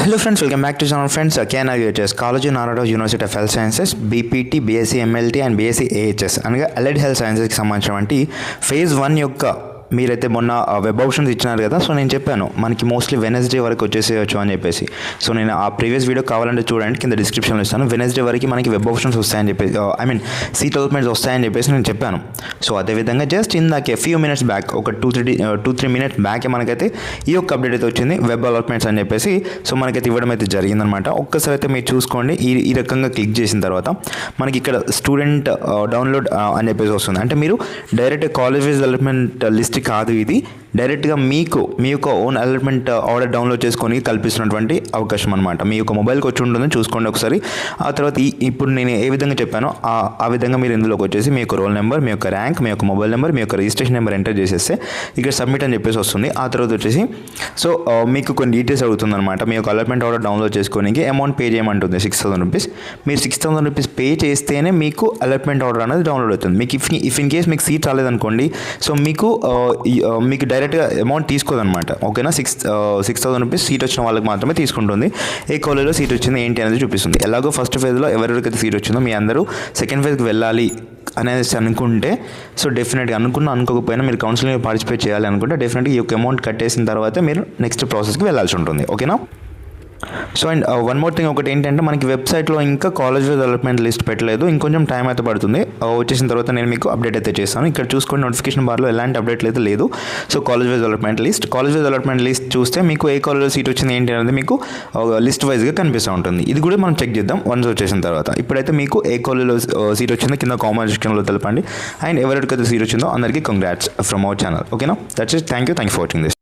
Hello friends welcome back to channel friends అకేన్ అగ్రిటర్స్ college నారాడో university of health sciences BPT BSc MLT and BSc AHS అనగా allied health సైన్సెస్కి సంబంధించినటువంటి phase one యొక్క మీరైతే మొన్న web options ఇచ్చినారు కదా సో నేను చెప్పాను మనకి మోస్ట్లీ వెనస్డే వరకు వచ్చేసేయచ్చు అని చెప్పేసి. సో నేను ఆ ప్రీవియస్ వీడియో కావాలంటే చూడండి కింద డిస్క్రిప్షన్లో ఇస్తాను. వెనస్డే వరకు మనకి వెబ్ ఆప్షన్స్ వస్తాయని చెప్పేసి ఐ మీన్ సీట్ అలాట్మెంట్స్ వస్తాయని చెప్పేసి నేను చెప్పాను. సో అదేవిధంగా జస్ట్ ఇందాకే ఫ్యూ మినిట్స్ బ్యాక్ ఒక two three two three minutes back మనకైతే ఈ యొక్క అప్డేట్ అయితే వచ్చింది వెబ్ అలాట్మెంట్స్ అని చెప్పేసి. సో మనకైతే ఇవ్వడం అయితే జరిగిందనమాట ఒక్కసారి అయితే మీరు చూసుకోండి ఈ ఈ రకంగా క్లిక్ చేసిన తర్వాత మనకి ఇక్కడ స్టూడెంట్ డౌన్లోడ్ అని చెప్పేసి వస్తుంది. అంటే మీరు డైరెక్ట్ కాలేజ్ డెవలప్మెంట్ లిస్ట్ కాదు ఇది. డైరెక్ట్గా మీకు మీ యొక్క ఓన్ అలాట్మెంట్ ఆర్డర్ డౌన్లోడ్ చేసుకొని కల్పిస్తున్నటువంటి అవకాశం అనమాట మీ యొక్క మొబైల్కి వచ్చి ఉంటుంది చూసుకోండి ఒకసారి. ఆ తర్వాత ఇప్పుడు నేను ఏ విధంగా చెప్పానో ఆ విధంగా మీరు ఇందులోకి వచ్చేసి మీ యొక్క రోల్ నెంబర్ మీ యొక్క ర్యాంక్ మీ యొక్క మొబైల్ నెంబర్ మీ యొక్క రిజిస్ట్రేషన్ నెంబర్ ఎంటర్ చేసేస్తే ఇక్కడ సబ్మిట్ అని చెప్పేసి వస్తుంది. ఆ తర్వాత వచ్చేసి సో మీకు కొన్ని డీటెయిల్స్ అడుగుతుంది అనమాట మీ యొక్క అలాట్మెంట్ ఆర్డర్ డౌన్లోడ్ చేసుకోనికి అమౌంట్ పే చేయమంటుంది సిక్స్ థౌసండ్ రూపీస్. మీరు సిక్స్ థౌసండ్ రూపీస్ పే చేస్తేనే మీకు అలాట్మెంట్ ఆర్డర్ అనేది డౌన్లోడ్ అవుతుంది. మీకు ఇఫ్ ఇఫ్ ఇన్ కేస్ మీకు సీట్ రాలేదనుకోండి సో మీకు మీకు డైరెక్ట్ డైరెక్ట్గా అమౌంట్ తీసుకోదన్నమాట. ఓకేనా? Six six thousand rupees seat వచ్చిన వాళ్ళకి మాత్రమే తీసుకుంటుంది. ఏ కాలేజ్లో సీట్ వచ్చింది ఏంటి అనేది చూపిస్తుంది. ఎలాగో ఫస్ట్ ఫేజ్లో ఎవరెవరికైతే సీట్ వచ్చిందో మీ అందరూ సెకండ్ ఫేజ్కి వెళ్ళాలి అనేసి అనుకుంటే సో డెఫినెట్గా అనుకున్న అనుకోకపోయినా మీరు కౌన్సిలింగ్ పార్టిసిపేట్ చేయాలి అనుకుంటే డెఫినెట్గా ఈ యొక్క అమౌంట్ కట్టేసిన తర్వాత మీరు నెక్స్ట్ ప్రాసెస్కి వెళ్ళాల్సి ఉంటుంది. ఓకేనా? So and one more thing ఒకటి ఏంటంటే మనకి వెబ్సైట్లో ఇంకా కాలేజ్ డెవలప్మెంట్ లిస్ట్ పెట్టలేదు. ఇంకొంచెం టైం అయితే పడుతుంది. Uh, వచ్చేసిన తర్వాత నేను మీకు అప్డేట్ అయితే చేస్తాను. ఇక్కడ చూసుకుని నోటిఫికేషన్ బార్లో ఎలాంటి అప్డేట్ అయితే లేదు. So college wise development list. College wise development list చూస్తే మీకు ఏ కాలేజ్లో సీట్ వచ్చింది ఏంటి అనేది మీకు uh, లిస్ట్ వైజ్గా కనిపిస్తూ ఉంటుంది. ఇది కూడా మనం చెక్ చేద్దాం వన్స్ వచ్చేసిన తర్వాత. ఇప్పుడైతే మీకు ఏ కాలేజ్లో uh, సీట్ వచ్చిందో కింద కామెంట్ సెక్షన్లో తెలపండి. అండ్ ఎవరికైతే సీట్ వచ్చిందో అందరికీ కంగ్రాట్స్ ఫ్రమ్ అవర్ ఛానల్ ఓకేనా that's it thank you thank you for watching this